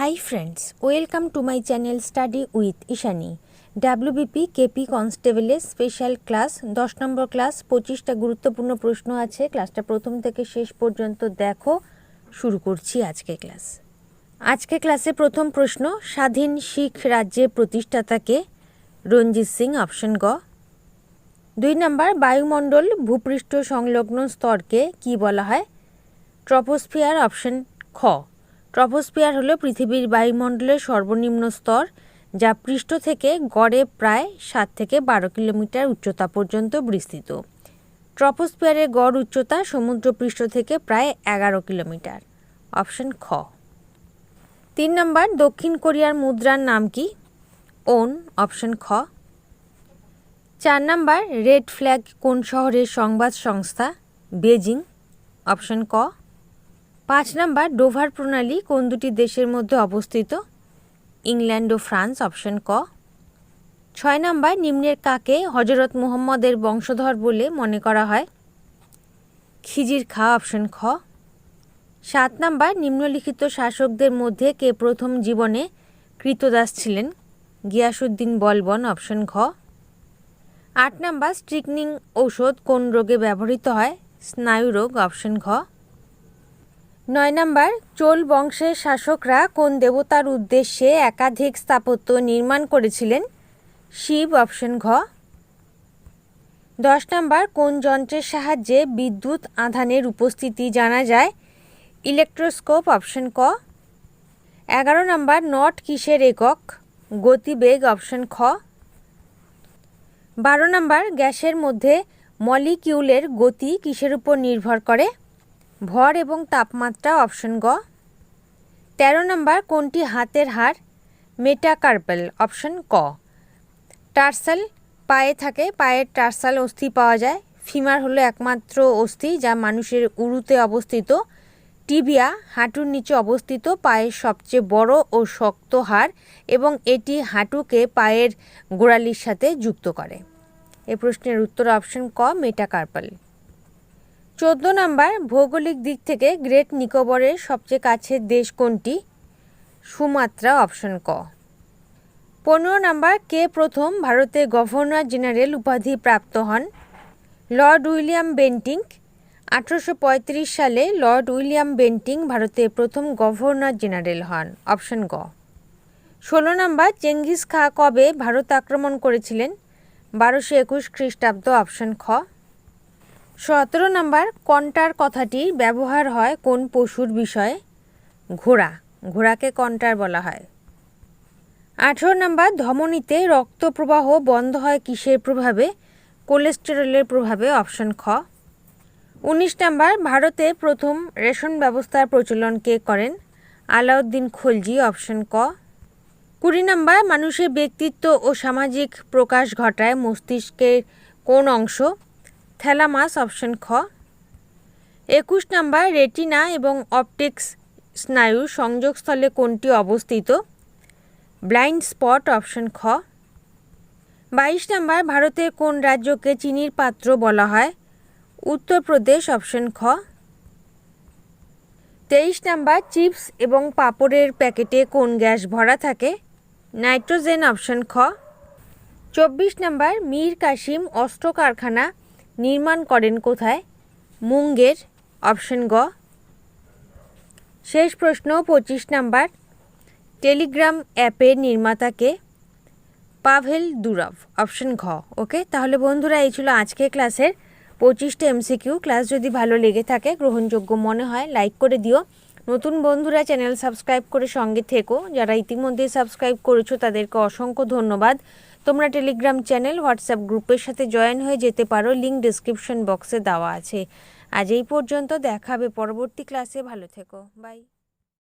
Hi friends welcome to my channel study with Ishani WBP KP কনস্টেবলের special class দশ নম্বর class পঁচিশটা গুরুত্বপূর্ণ প্রশ্ন আছে। ক্লাসটা প্রথম থেকে শেষ পর্যন্ত দেখো। শুরু করছি আজকে ক্লাস আজকে ক্লাসে প্রথম প্রশ্ন, স্বাধীন শিখ রাজ্যের প্রতিষ্ঠাতাকে রঞ্জিত সিং অপশন গ। দুই নম্বর, বায়ুমণ্ডল ভূপৃষ্ঠ সংলগ্ন স্তরকে কি বলা হয়? ট্রপোস্ফিয়ার অপশন খ। ট্রপোস্ফিয়ার হলো পৃথিবীর বায়ুমণ্ডলের সর্বনিম্ন স্তর, যা পৃষ্ঠ থেকে গড়ে প্রায় সাত থেকে বারো কিলোমিটার উচ্চতা পর্যন্ত বিস্তৃত। ট্রপোস্ফিয়ারের গড় উচ্চতা সমুদ্রপৃষ্ঠ থেকে প্রায় এগারো কিলোমিটার। অপশন খ। তিন নম্বর, দক্ষিণ কোরিয়ার মুদ্রার নাম কি? ওন অপশন খ। চার নাম্বার, রেড ফ্ল্যাগ কোন শহরের সংবাদ সংস্থা? বেজিং অপশন ক। পাঁচ নাম্বার, ডোভার প্রণালী কোন দুটি দেশের মধ্যে অবস্থিত? ইংল্যান্ড ও ফ্রান্স, অপশন ক। ছয় নাম্বার, নিম্নের কাকে হজরত মুহম্মদের বংশধর বলে মনে করা হয়? খিজির খা, অপশন খ। সাত নাম্বার, নিম্নলিখিত শাসকদের মধ্যে কে প্রথম জীবনে কৃতদাস ছিলেন? গিয়াসুদ্দিন বলবন, অপশন ঘ। আট নাম্বার, স্ট্রিকনিং ঔষধ কোন রোগে ব্যবহৃত হয়? স্নায়ুরোগ, অপশন ঘ। নয় নাম্বার, চোল বংশের শাসকরা কোন দেবতার উদ্দেশ্যে একাধিক স্থাপত্য নির্মাণ করেছিলেন? শিব অপশন ঘ। দশ নাম্বার, কোন যন্ত্রের সাহায্যে বিদ্যুৎ আধানের উপস্থিতি জানা যায়? ইলেকট্রোস্কোপ অপশন ক। এগারো নাম্বার, নট কিসের একক? গতিবেগ অপশন খ। বারো নাম্বার, গ্যাসের মধ্যে মলিকিউলের গতি কিসের উপর নির্ভর করে? ভর এবং তাপমাত্রা অপশন গ। তেরো নম্বর, কোনটি হাতের হাড়? মেটাকার্পেল, অপশন ক। টার্সাল, পায়ে থাকে, পায়ের টার্সাল অস্থি পাওয়া যায়। ফিমার হলো একমাত্র অস্থি যা মানুষের উরুতে অবস্থিত। টিবিয়া, হাঁটুর নিচে অবস্থিত, পায়ের সবচেয়ে বড় ও শক্ত হাড় এবং এটি হাঁটুকে পায়ের গোড়ালির সাথে যুক্ত করে। এ প্রশ্নের উত্তর অপশন ক, মেটাকার্পাল। চোদ্দ নাম্বার ভৌগোলিক দিক থেকে গ্রেট নিকোবরের সবচেয়ে কাছের দেশ কোনটি? সুমাত্রা অপশন ক। পনেরো নাম্বার, কে প্রথম ভারতের গভর্নর জেনারেল উপাধি প্রাপ্ত হন? Lord William Bentinck. আঠারোশো সালে লর্ড উইলিয়াম বেন্টিং ভারতের প্রথম গভর্নর জেনারেল হন। অপশন গ। ষোলো নাম্বার, চেঙ্গিস খা কবে ভারত আক্রমণ করেছিলেন? বারোশো একুশ খ্রিস্টাব্দ, অপশন খ। সতেরো নম্বর, কন্টার কথাটি ব্যবহার হয় কোন পশুর বিষয়ে? ঘোড়া। ঘোড়াকে কন্টার বলা হয়। আঠেরো নাম্বার, ধমনীতে রক্ত প্রবাহ বন্ধ হয় কিসের প্রভাবে? কোলেস্টেরলের প্রভাবে, অপশন খ। উনিশ নম্বর, ভারতে প্রথম রেশন ব্যবস্থার প্রচলন কে করেন? আলাউদ্দিন খলজি, অপশন ক। কুড়ি নম্বর, মানুষের ব্যক্তিত্ব ও সামাজিক প্রকাশ ঘটায় মস্তিষ্কের কোন অংশ? থ্যালামাস অপশন খ। একুশ নাম্বার রেটিনা এবং অপটিক্স স্নায়ু সংযোগস্থলে কোনটি অবস্থিত? ব্লাইন্ড স্পট অপশন খ। বাইশ নাম্বার, ভারতের কোন রাজ্যকে চিনির পাত্র বলা হয়? উত্তরপ্রদেশ অপশন খ। তেইশ নাম্বার, চিপস এবং পাপড়ের প্যাকেটে কোন গ্যাস ভরা থাকে? নাইট্রোজেন অপশন খ। চব্বিশ নাম্বার, মীর কাসিম অস্ত্র কারখানা নির্মাণ করেন কোথায়? মুঙ্গের, অপশন গ। শেষ প্রশ্ন, পঁচিশ নাম্বার। টেলিগ্রাম অ্যাপের নির্মাতাকে পাভেল দুরভ, অপশন ঘ। ওকে? তাহলে বন্ধুরা, এই ছিল আজকে ক্লাসের পঁচিশটা এমসিকিউ। ক্লাস যদি ভালো লেগে থাকে, গ্রহণযোগ্য মনে হয়, লাইক করে দিও। নতুন বন্ধুরা, চ্যানেল সাবস্ক্রাইব করে সঙ্গে থেকো। যারা ইতিমধ্যে সাবস্ক্রাইব করেছ, তাদেরকে অসংখ্য ধন্যবাদ। তোমরা টেলিগ্রাম চ্যানেল হোয়াটসঅ্যাপ গ্রুপের সাথে জয়েন হয়ে যেতে পারো। লিঙ্ক ডিসক্রিপশন বক্সে দেওয়া আছে। আজ এই পর্যন্ত দেখাবে পরবর্তী ক্লাসে ভালো থেকো। বাই